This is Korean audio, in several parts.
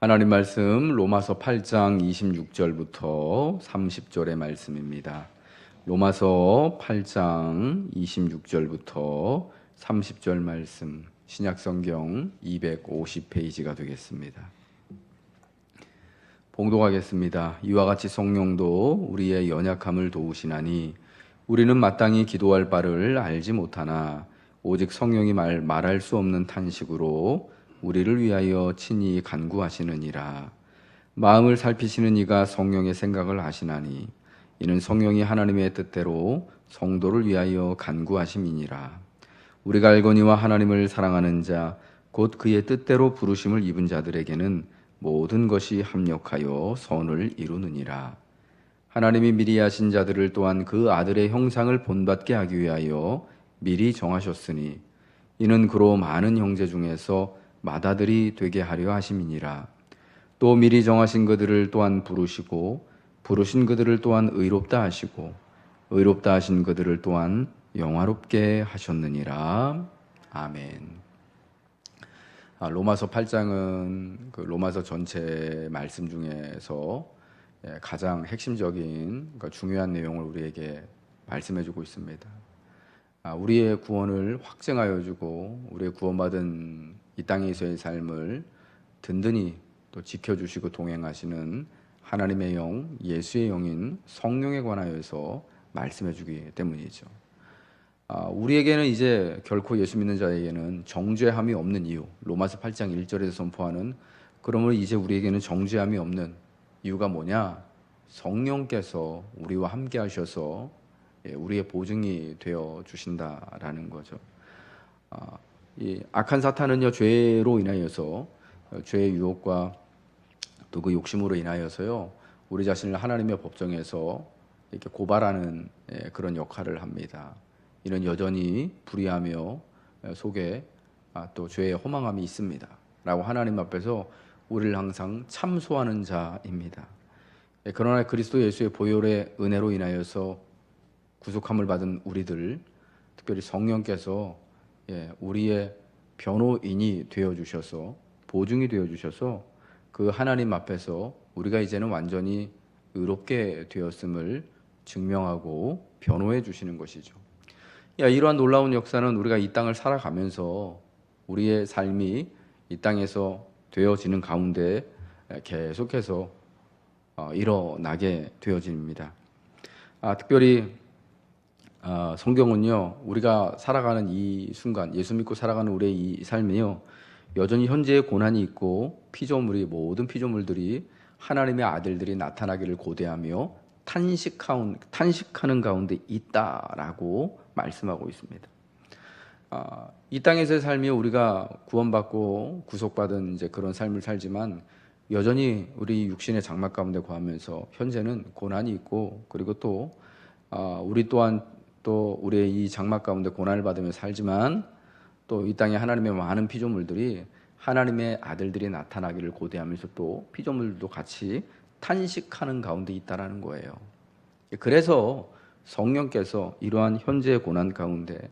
하나님 말씀 로마서 8장 26절부터 30절의 말씀입니다. 로마서 8장 26절부터 30절 말씀 신약 성경 250페이지가 되겠습니다. 봉독하겠습니다. 이와 같이 성령도 우리의 연약함을 도우시나니 우리는 마땅히 기도할 바를 알지 못하나 오직 성령이 말, 말할 수 없는 탄식으로 우리를 위하여 친히 간구하시느니라. 마음을 살피시는 이가 성령의 생각을 아시나니 이는 성령이 하나님의 뜻대로 성도를 위하여 간구하심이니라. 우리가 알거니와 하나님을 사랑하는 자 곧 그의 뜻대로 부르심을 입은 자들에게는 모든 것이 합력하여 선을 이루느니라. 하나님이 미리 하신 자들을 또한 그 아들의 형상을 본받게 하기 위하여 미리 정하셨으니 이는 그로 많은 형제 중에서 맏아들이 되게 하려 하심이니라. 또 미리 정하신 그들을 또한 부르시고 부르신 그들을 또한 의롭다 하시고 의롭다 하신 그들을 또한 영화롭게 하셨느니라. 아멘. 아, 로마서 8장은 그 로마서 전체 말씀 중에서 예, 가장 핵심적인 그러니까 중요한 내용을 우리에게 말씀해주고 있습니다. 아, 우리의 구원을 확증하여 주고 우리의 구원받은 이 땅에서의 삶을 든든히 또 지켜주시고 동행하시는 하나님의 영, 예수의 영인 성령에 관하여서 말씀해 주기 때문이죠. 아, 우리에게는 이제 결코 예수 믿는 자에게는 정죄함이 없는 이유, 로마서 8장 1절에서 선포하는 그러므로 이제 우리에게는 정죄함이 없는 이유가 뭐냐? 성령께서 우리와 함께 하셔서 예, 우리의 보증이 되어 주신다라는 거죠. 아, 이 악한 사탄은요 죄로 인하여서 어, 죄의 유혹과 또 그 욕심으로 인하여서요 우리 자신을 하나님의 법정에서 이렇게 고발하는 예, 그런 역할을 합니다. 이는 여전히 불의하며 어, 속에 아, 또 죄의 허망함이 있습니다.라고 하나님 앞에서 우리를 항상 참소하는 자입니다. 예, 그러나 그리스도 예수의 보혈의 은혜로 인하여서 구속함을 받은 우리들, 특별히 성령께서 예, 우리의 변호인이 되어 주셔서 보증이 되어 주셔서 그 하나님 앞에서 우리가 이제는 완전히 의롭게 되었음을 증명하고 변호해 주시는 것이죠. 야, 이러한 놀라운 역사는 우리가 이 땅을 살아가면서 우리의 삶이 이 땅에서 되어지는 가운데 계속해서 어, 일어나게 되어집니다. 아, 특별히 아, 성경은요 우리가 살아가는 이 순간 예수 믿고 살아가는 우리의 이 삶이요 여전히 현재의 고난이 있고 피조물이 모든 피조물들이 하나님의 아들들이 나타나기를 고대하며 탄식하는, 탄식하는 가운데 있다라고 말씀하고 있습니다. 아, 이 땅에서의 삶이 우리가 구원받고 구속받은 이제 그런 삶을 살지만 여전히 우리 육신의 장막 가운데 거하면서 현재는 고난이 있고 그리고 또 아, 우리 또한 또 우리의 이 장막 가운데 고난을 받으며 살지만 또 이 땅에 하나님의 많은 피조물들이 하나님의 아들들이 나타나기를 고대하면서 또 피조물도 같이 탄식하는 가운데 있다라는 거예요. 그래서 성령께서 이러한 현재의 고난 가운데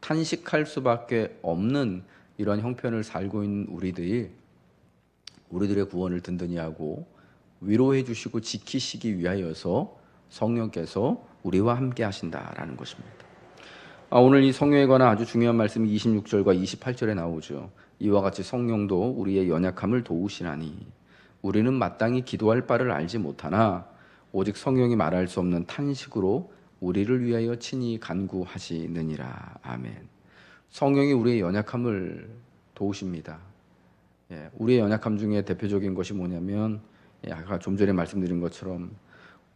탄식할 수밖에 없는 이러한 형편을 살고 있는 우리들이 우리들의 구원을 든든히 하고 위로해 주시고 지키시기 위하여서 성령께서 우리와 함께 하신다라는 것입니다. 아, 오늘 이 성령에 관한 아주 중요한 말씀이 26절과 28절에 나오죠. 이와 같이 성령도 우리의 연약함을 도우시나니 우리는 마땅히 기도할 바를 알지 못하나 오직 성령이 말할 수 없는 탄식으로 우리를 위하여 친히 간구하시느니라. 아멘. 성령이 우리의 연약함을 도우십니다. 예, 우리의 연약함 중에 대표적인 것이 뭐냐면 예, 아까 좀 전에 말씀드린 것처럼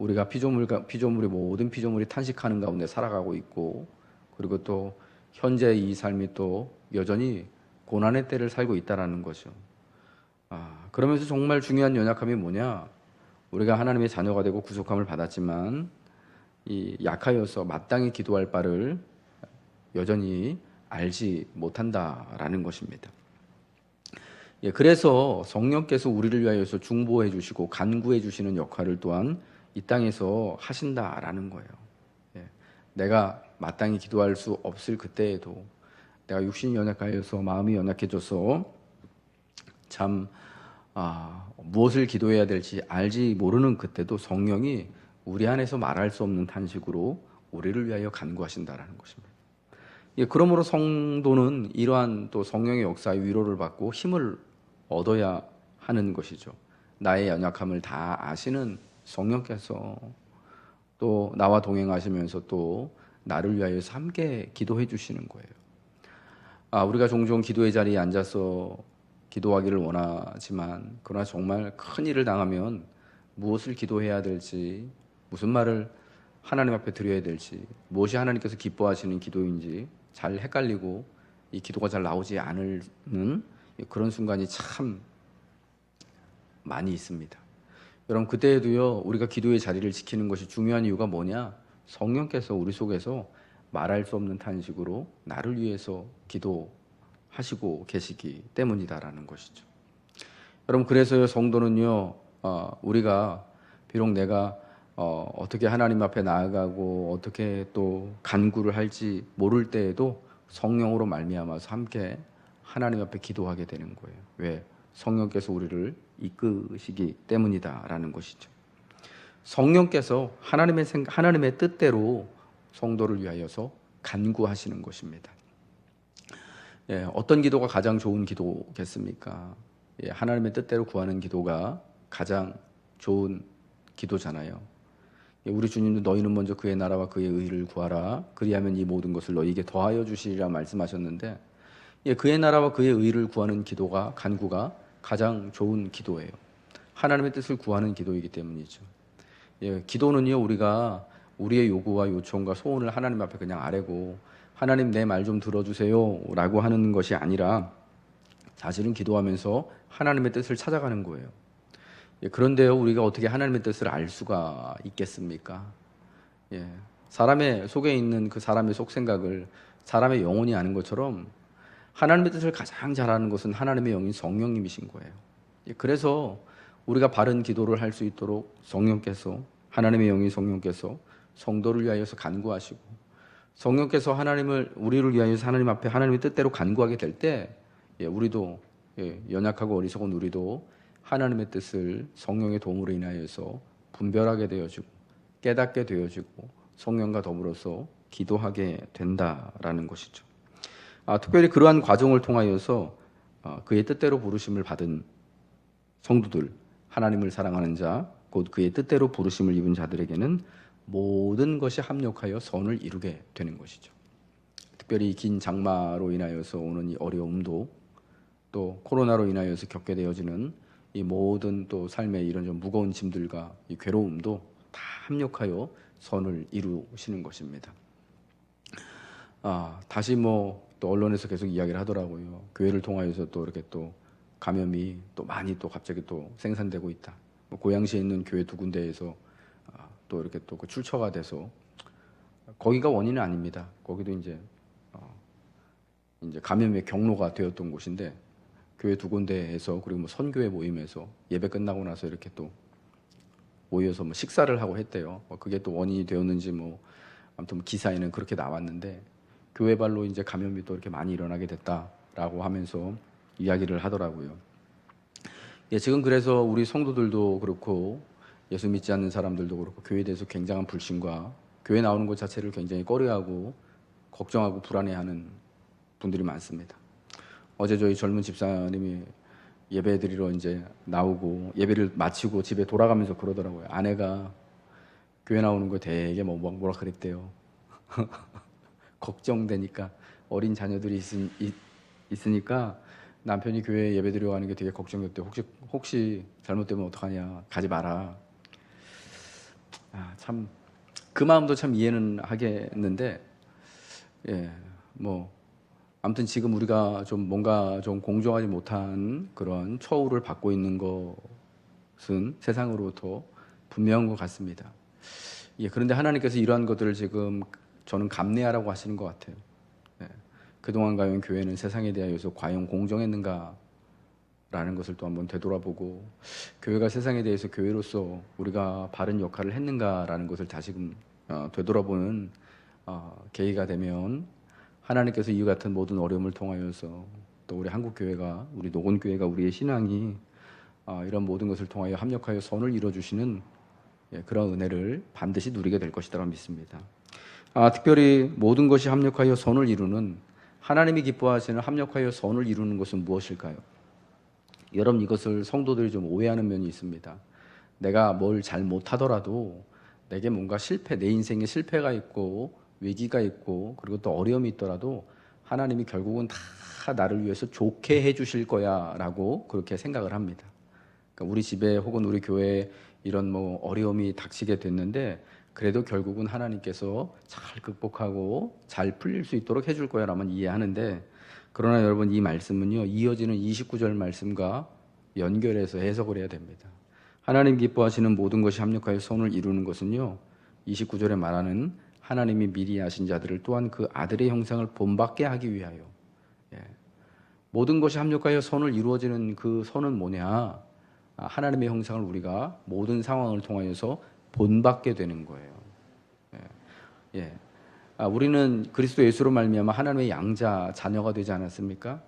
우리가 피조물 피조물이 모든 피조물이 탄식하는 가운데 살아가고 있고 그리고 또 현재 이 삶이 또 여전히 고난의 때를 살고 있다라는 거죠. 아, 그러면서 정말 중요한 연약함이 뭐냐? 우리가 하나님의 자녀가 되고 구속함을 받았지만 이 약하여서 마땅히 기도할 바를 여전히 알지 못한다라는 것입니다. 예, 그래서 성령께서 우리를 위하여서 중보해 주시고 간구해 주시는 역할을 또한 이 땅에서 하신다라는 거예요. 예. 내가 마땅히 기도할 수 없을 그때에도 내가 육신이 연약하여서 마음이 연약해져서 참 아, 무엇을 기도해야 될지 알지 모르는 그때도 성령이 우리 안에서 말할 수 없는 탄식으로 우리를 위하여 간구하신다라는 것입니다. 예, 그러므로 성도는 이러한 또 성령의 역사의 위로를 받고 힘을 얻어야 하는 것이죠. 나의 연약함을 다 아시는 성령께서 또 나와 동행하시면서 또 나를 위하여서 함께 기도해 주시는 거예요. 아, 우리가 종종 기도의 자리에 앉아서 기도하기를 원하지만 그러나 정말 큰 일을 당하면 무엇을 기도해야 될지 무슨 말을 하나님 앞에 드려야 될지 무엇이 하나님께서 기뻐하시는 기도인지 잘 헷갈리고 이 기도가 잘 나오지 않는 그런 순간이 참 많이 있습니다. 여러분 그때에도요 우리가 기도의 자리를 지키는 것이 중요한 이유가 뭐냐? 성령께서 우리 속에서 말할 수 없는 탄식으로 나를 위해서 기도하시고 계시기 때문이다라는 것이죠. 여러분 그래서요 성도는요 어, 우리가 비록 내가 어, 어떻게 하나님 앞에 나아가고 어떻게 또 간구를 할지 모를 때에도 성령으로 말미암아서 함께 하나님 앞에 기도하게 되는 거예요. 왜? 성령께서 우리를 이끄시기 때문이다라는 것이죠. 성령께서 하나님의 생 하나님의 뜻대로 성도를 위하여서 간구하시는 것입니다. 예, 어떤 기도가 가장 좋은 기도겠습니까? 예, 하나님의 뜻대로 구하는 기도가 가장 좋은 기도잖아요. 예, 우리 주님도 너희는 먼저 그의 나라와 그의 의를 구하라. 그리하면 이 모든 것을 너희에게 더하여 주시리라 말씀하셨는데, 예, 그의 나라와 그의 의를 구하는 기도가 간구가 가장 좋은 기도예요. 하나님의 뜻을 구하는 기도이기 때문이죠. 예, 기도는요 우리가 우리의 요구와 요청과 소원을 하나님 앞에 그냥 아뢰고 하나님 내 말 좀 들어주세요라고 하는 것이 아니라 사실은 기도하면서 하나님의 뜻을 찾아가는 거예요. 예, 그런데요 우리가 어떻게 하나님의 뜻을 알 수가 있겠습니까? 예, 사람의 속에 있는 그 사람의 속 생각을 사람의 영혼이 아는 것처럼 하나님의 뜻을 가장 잘 아는 것은 하나님의 영인 성령님이신 거예요. 예, 그래서 우리가 바른 기도를 할 수 있도록 성령께서 하나님의 영인 성령께서 성도를 위하여서 간구하시고 성령께서 하나님을 우리를 위하여서 하나님 앞에 하나님의 뜻대로 간구하게 될때 예, 우리도 예, 연약하고 어리석은 우리도 하나님의 뜻을 성령의 도움으로 인하여서 분별하게 되어지고 깨닫게 되어지고 성령과 더불어서 기도하게 된다라는 것이죠. 아, 특별히 그러한 과정을 통하여서 어, 그의 뜻대로 부르심을 받은 성도들, 하나님을 사랑하는 자, 곧 그의 뜻대로 부르심을 입은 자들에게는 모든 것이 합력하여 선을 이루게 되는 것이죠. 특별히 긴 장마로 인하여서 오는 이 어려움도 또 코로나로 인하여서 겪게 되어지는 이 모든 또 삶의 이런 좀 무거운 짐들과 이 괴로움도 다 합력하여 선을 이루시는 것입니다. 아, 다시 뭐 또 언론에서 계속 이야기를 하더라고요. 교회를 통하여서 또 이렇게 또 감염이 또 많이 또 갑자기 또 생산되고 있다. 뭐 고양시에 있는 교회 두 군데에서 아, 또 이렇게 또그 출처가 돼서 거기가 원인은 아닙니다. 거기도 이제 어, 이제 감염의 경로가 되었던 곳인데 교회 두 군데에서 그리고 뭐 선교회 모임에서 예배 끝나고 나서 이렇게 또 모여서 뭐 식사를 하고 했대요. 뭐 그게 또 원인이 되었는지 뭐 아무튼 뭐 기사에는 그렇게 나왔는데 교회발로 이제 감염이 또 이렇게 많이 일어나게 됐다라고 하면서 이야기를 하더라고요. 예, 지금 그래서 우리 성도들도 그렇고 예수 믿지 않는 사람들도 그렇고 교회에 대해서 굉장한 불신과 교회 나오는 것 자체를 굉장히 꺼려하고 걱정하고 불안해하는 분들이 많습니다. 어제 저희 젊은 집사님이 예배 드리러 이제 나오고 예배를 마치고 집에 돌아가면서 그러더라고요. 아내가 교회 나오는 거 되게 뭐 뭐라 그랬대요. 걱정되니까 어린 자녀들이 있, 있으니까 남편이 교회 예배 드려 가는 게 되게 걱정됐대. 혹시 혹시 잘못되면 어떡하냐. 가지 마라. 아, 참 그 마음도 참 이해는 하겠는데 예. 뭐 아무튼 지금 우리가 좀 뭔가 좀 공정하지 못한 그런 처우를 받고 있는 것은 세상으로부터 분명한 것 같습니다. 예, 그런데 하나님께서 이러한 것들을 지금 저는 감내하라고 하시는 것 같아요. 네. 그동안 과연 교회는 세상에 대하여서 과연 공정했는가? 라는 것을 또 한번 되돌아보고 교회가 세상에 대해서 교회로서 우리가 바른 역할을 했는가라는 것을 다시금 어, 되돌아보는 어, 계기가 되면 하나님께서 이와 같은 모든 어려움을 통하여서 또 우리 한국 교회가 우리 노건 교회가 우리의 신앙이 아, 이런 모든 것을 통하여 합력하여 선을 이루어주시는 예, 그런 은혜를 반드시 누리게 될 것이라고 믿습니다. 아, 특별히 모든 것이 합력하여 선을 이루는 하나님이 기뻐하시는 합력하여 선을 이루는 것은 무엇일까요? 여러분 이것을 성도들이 좀 오해하는 면이 있습니다. 내가 뭘 잘 못하더라도 내게 뭔가 실패, 내 인생에 실패가 있고 위기가 있고 그리고 또 어려움이 있더라도 하나님이 결국은 다 나를 위해서 좋게 해주실 거야라고 그렇게 생각을 합니다. 그러니까 우리 집에 혹은 우리 교회에 이런 뭐 어려움이 닥치게 됐는데 그래도 결국은 하나님께서 잘 극복하고 잘 풀릴 수 있도록 해줄 거야라면 이해하는데 그러나 여러분 이 말씀은요 이어지는 29절 말씀과 연결해서 해석을 해야 됩니다. 하나님 기뻐하시는 모든 것이 합력하여 선을 이루는 것은요 29절에 말하는 하나님이 미리 하신 자들을 또한 그 아들의 형상을 본받게 하기 위하여 예. 모든 것이 합력하여 선을 이루어지는 그 선은 뭐냐 아, 하나님의 형상을 우리가 모든 상황을 통하여서 본받게 되는 거예요. 예. 예. 아, 우리는 그리스도 예수로 말미암아 하나님의 양자 자녀가 되지 않았습니까?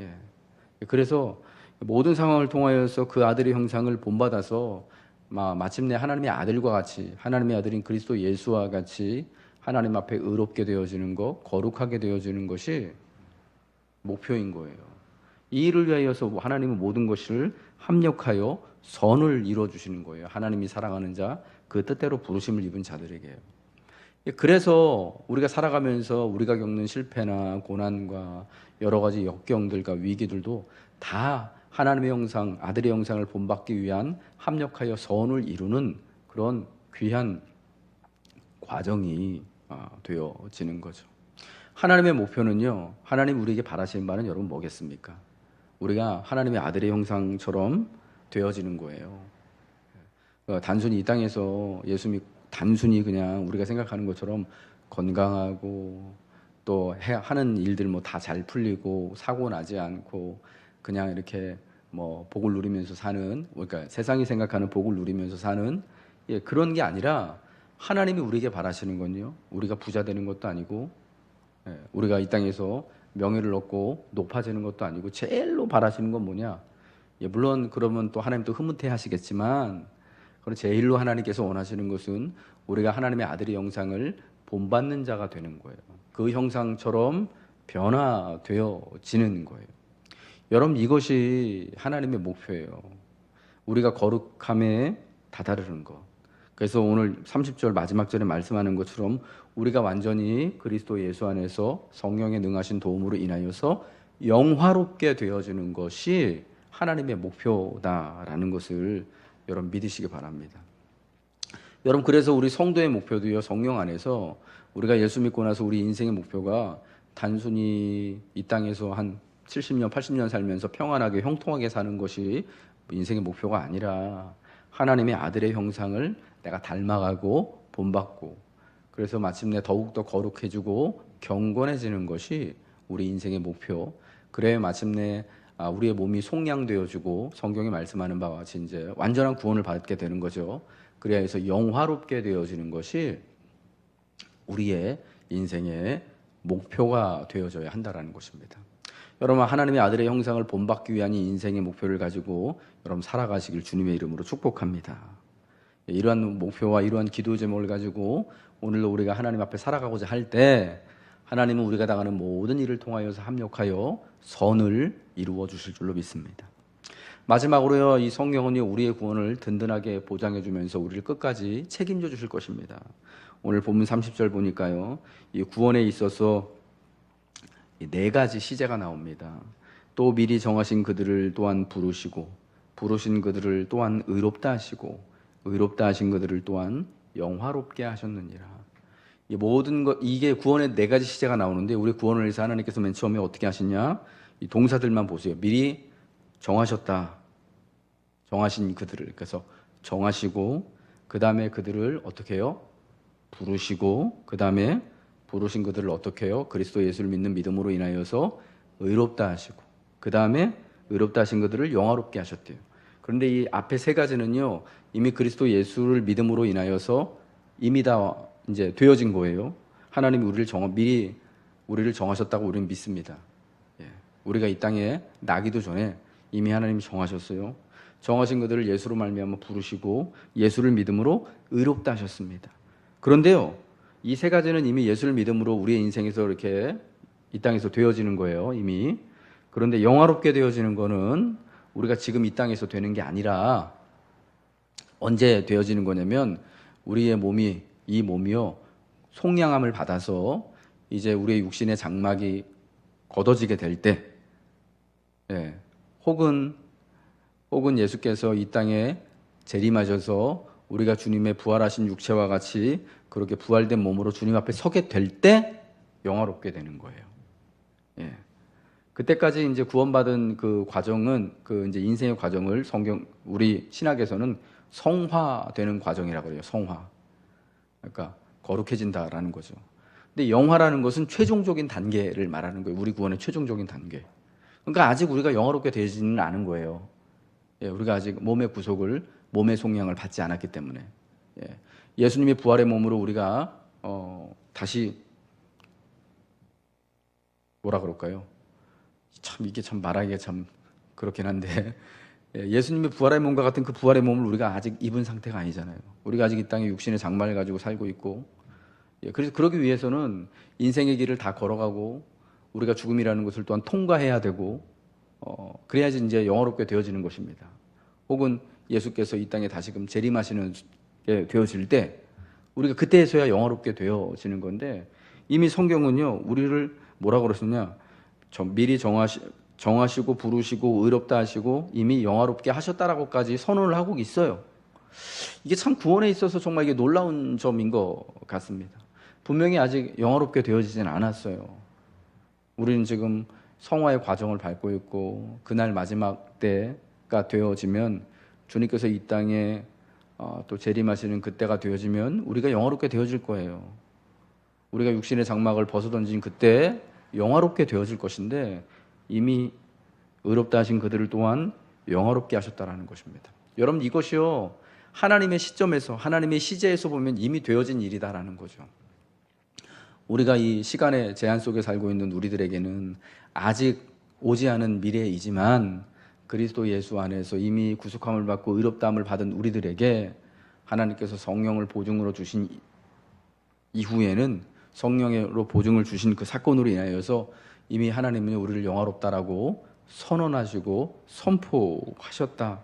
예. 그래서 모든 상황을 통하여서 그 아들의 형상을 본받아서 마, 마침내 하나님의 아들과 같이 하나님의 아들인 그리스도 예수와 같이 하나님 앞에 의롭게 되어지는 것, 거룩하게 되어지는 것이 목표인 거예요. 이 일을 위하여서 하나님은 모든 것을 합력하여 선을 이루어 주시는 거예요. 하나님이 사랑하는 자, 그 뜻대로 부르심을 입은 자들에게요. 그래서 우리가 살아가면서 우리가 겪는 실패나 고난과 여러 가지 역경들과 위기들도 다 하나님의 형상, 아들의 형상을 본받기 위한 합력하여 선을 이루는 그런 귀한 과정이 아, 되어지는 거죠. 하나님의 목표는요, 하나님 우리에게 바라시는 바는 여러분 뭐겠습니까? 우리가 하나님의 아들의 형상처럼 되어지는 거예요. 어, 단순히 이 땅에서 예수 믿 단순히 그냥 우리가 생각하는 것처럼 건강하고 또 해, 하는 일들 뭐 다 잘 풀리고 사고 나지 않고 그냥 이렇게 뭐 복을 누리면서 사는 그러니까 세상이 생각하는 복을 누리면서 사는 예, 그런 게 아니라 하나님이 우리에게 바라시는 건요. 우리가 부자 되는 것도 아니고 예, 우리가 이 땅에서 명예를 얻고 높아지는 것도 아니고 제일로 바라시는 건 뭐냐? 예, 물론 그러면 또 하나님 또 흐뭇해 하시겠지만 그런 제일로 하나님께서 원하시는 것은 우리가 하나님의 아들의 형상을 본받는 자가 되는 거예요. 그 형상처럼 변화되어지는 거예요. 여러분 이것이 하나님의 목표예요. 우리가 거룩함에 다다르는 것. 그래서 오늘 30절 마지막 절에 말씀하는 것처럼 우리가 완전히 그리스도 예수 안에서 성령의 능하신 도움으로 인하여서 영화롭게 되어지는 것이 하나님의 목표다라는 것을 여러분 믿으시기 바랍니다. 여러분 그래서 우리 성도의 목표도요 성령 안에서 우리가 예수 믿고 나서 우리 인생의 목표가 단순히 이 땅에서 한 70년, 80년 살면서 평안하게 형통하게 사는 것이 인생의 목표가 아니라 하나님의 아들의 형상을 내가 닮아가고 본받고 그래서 마침내 더욱더 거룩해지고 경건해지는 것이 우리 인생의 목표. 그래야 마침내 아, 우리의 몸이 속량되어지고 성경이 말씀하는 바와 같이 이제 완전한 구원을 받게 되는 거죠. 그래야 해서 영화롭게 되어지는 것이 우리의 인생의 목표가 되어져야 한다라는 것입니다. 여러분 하나님의 아들의 형상을 본받기 위한 이 인생의 목표를 가지고 여러분 살아가시길 주님의 이름으로 축복합니다. 예, 이러한 목표와 이러한 기도 제목을 가지고 오늘도 우리가 하나님 앞에 살아가고자 할 때 하나님은 우리가 당하는 모든 일을 통하여서 합력하여 선을 이루어 주실 줄로 믿습니다. 마지막으로요, 이 성경은요, 우리의 구원을 든든하게 보장해 주면서 우리를 끝까지 책임져 주실 것입니다. 오늘 본문 30절 보니까요, 이 구원에 있어서 네 가지 시제가 나옵니다. 또 미리 정하신 그들을 또한 부르시고, 부르신 그들을 또한 의롭다 하시고, 의롭다 하신 그들을 또한 영화롭게 하셨느니라. 이 모든 것 이게 구원의 네 가지 시제가 나오는데 우리 구원을 위해서 하나님께서 맨 처음에 어떻게 하시냐? 이 동사들만 보세요. 미리 정하셨다. 정하신 그들을 그래서 정하시고 그 다음에 그들을 어떻게 해요? 부르시고 그 다음에 부르신 그들을 어떻게 해요? 그리스도 예수를 믿는 믿음으로 인하여서 의롭다 하시고 그 다음에 의롭다 하신 그들을 영화롭게 하셨대요. 그런데 이 앞에 세 가지는요 이미 그리스도 예수를 믿음으로 인하여서 이미 다 이제 되어진 거예요. 하나님이 우리를 정 미리 우리를 정하셨다고 우리는 믿습니다. 예. 우리가 이 땅에 나기도 전에 이미 하나님이 정하셨어요. 정하신 그들을 예수로 말미암아 부르시고 예수를 믿음으로 의롭다 하셨습니다. 그런데요. 이 세 가지는 이미 예수를 믿음으로 우리의 인생에서 이렇게 이 땅에서 되어지는 거예요. 이미. 그런데 영화롭게 되어지는 거는 우리가 지금 이 땅에서 되는 게 아니라 언제 되어지는 거냐면 우리의 몸이 이 몸이요 속량함을 받아서 이제 우리의 육신의 장막이 걷어지게 될 때, 예, 혹은 혹은 예수께서 이 땅에 재림하셔서 우리가 주님의 부활하신 육체와 같이 그렇게 부활된 몸으로 주님 앞에 서게 될 때 영화롭게 되는 거예요. 예. 그때까지 이제 구원받은 그 과정은 그 이제 인생의 과정을 성경 우리 신학에서는 성화되는 과정이라고 해요. 성화. 그러니까 거룩해진다라는 거죠. 근데 영화라는 것은 최종적인 단계를 말하는 거예요. 우리 구원의 최종적인 단계. 그러니까 아직 우리가 영화롭게 되지는 않은 거예요. 예, 우리가 아직 몸의 구속을 몸의 속량을 받지 않았기 때문에 예, 예수님의 부활의 몸으로 우리가 어, 다시 뭐라 그럴까요? 참 이게 참 말하기가 참 그렇긴 한데 예, 예수님의 부활의 몸과 같은 그 부활의 몸을 우리가 아직 입은 상태가 아니잖아요. 우리가 아직 이 땅에 육신의 장막을 가지고 살고 있고 예, 그래서 그러기 위해서는 인생의 길을 다 걸어가고 우리가 죽음이라는 것을 또한 통과해야 되고 어, 그래야지 이제 영화롭게 되어지는 것입니다. 혹은 예수께서 이 땅에 다시금 재림하시는 게 되어질 때 우리가 그때에서야 영화롭게 되어지는 건데 이미 성경은요 우리를 뭐라 그러셨냐 저 미리 정하시, 정하시고 부르시고 의롭다 하시고 이미 영화롭게 하셨다라고까지 선언을 하고 있어요. 이게 참 구원에 있어서 정말 이게 놀라운 점인 것 같습니다. 분명히 아직 영화롭게 되어지진 않았어요. 우리는 지금 성화의 과정을 밟고 있고 그날 마지막 때가 되어지면 주님께서 이 땅에 어, 또 재림하시는 그때가 되어지면 우리가 영화롭게 되어질 거예요. 우리가 육신의 장막을 벗어던진 그때 영화롭게 되어질 것인데 이미 의롭다 하신 그들을 또한 영화롭게 하셨다라는 것입니다. 여러분 이것이요 하나님의 시점에서 하나님의 시제에서 보면 이미 되어진 일이다라는 거죠. 우리가 이 시간의 제한 속에 살고 있는 우리들에게는 아직 오지 않은 미래이지만 그리스도 예수 안에서 이미 구속함을 받고 의롭다함을 받은 우리들에게 하나님께서 성령을 보증으로 주신 이후에는 성령으로 보증을 주신 그 사건으로 인하여서 이미 하나님은 우리를 영화롭다라고 선언하시고 선포하셨다라는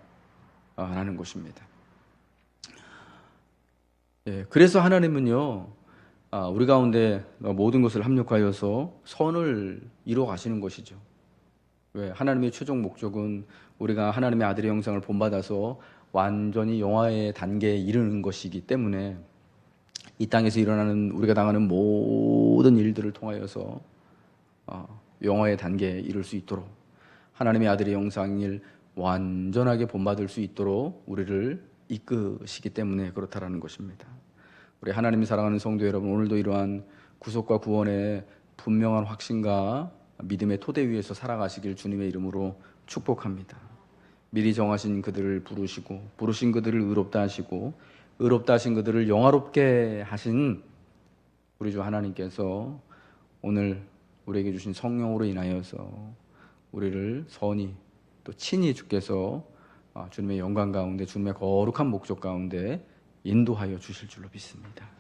것입니다. 예, 그래서 하나님은요, 아, 우리 가운데 모든 것을 합력하여서 선을 이루어 가시는 것이죠. 왜? 하나님의 최종 목적은 우리가 하나님의 아들의 영상을 본받아서 완전히 영화의 단계에 이르는 것이기 때문에 이 땅에서 일어나는 우리가 당하는 모든 일들을 통하여서 어, 영화의 단계에 이를 수 있도록 하나님의 아들의 영상을 완전하게 본받을 수 있도록 우리를 이끄시기 때문에 그렇다라는 것입니다. 우리 하나님이 사랑하는 성도 여러분 오늘도 이러한 구속과 구원의 분명한 확신과 믿음의 토대 위에서 살아가시길 주님의 이름으로 축복합니다. 미리 정하신 그들을 부르시고 부르신 그들을 의롭다 하시고 의롭다 하신 그들을 영화롭게 하신 우리 주 하나님께서 오늘 우리에게 주신 성령으로 인하여서 우리를 선히 또 친히 주께서 아, 주님의 영광 가운데 주님의 거룩한 목적 가운데 인도하여 주실 줄로 믿습니다.